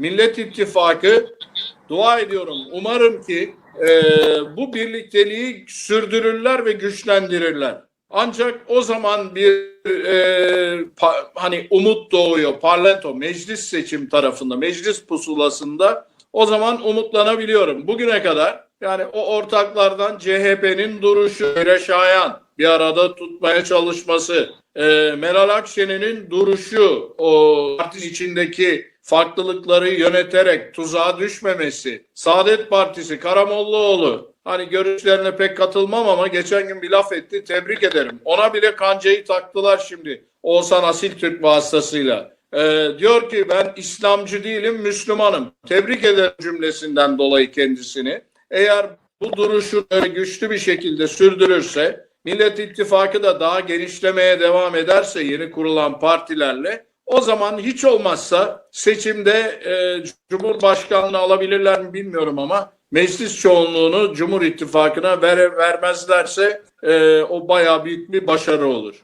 Millet İttifakı dua ediyorum. Umarım ki e, bu birlikteliği sürdürürler ve güçlendirirler. Ancak o zaman bir e, pa- hani umut doğuyor. Parlamento, meclis seçim tarafında, meclis pusulasında o zaman umutlanabiliyorum. Bugüne kadar yani o ortaklardan CHP'nin duruşu, Öyle Şayan bir arada tutmaya çalışması, e, Meral Akşener'in duruşu, o partinin içindeki farklılıkları yöneterek tuzağa düşmemesi, Saadet Partisi, Karamollaoğlu, hani görüşlerine pek katılmam ama geçen gün bir laf etti, tebrik ederim. Ona bile kancayı taktılar şimdi Oğuzhan Asil Türk vasıtasıyla. Ee, diyor ki ben İslamcı değilim, Müslümanım. Tebrik ederim cümlesinden dolayı kendisini. Eğer bu duruşu güçlü bir şekilde sürdürürse, Millet İttifakı da daha genişlemeye devam ederse yeni kurulan partilerle, o zaman hiç olmazsa seçimde e, Cumhurbaşkanlığı alabilirler mi bilmiyorum ama meclis çoğunluğunu Cumhur İttifakı'na ver, vermezlerse e, o bayağı büyük bir başarı olur.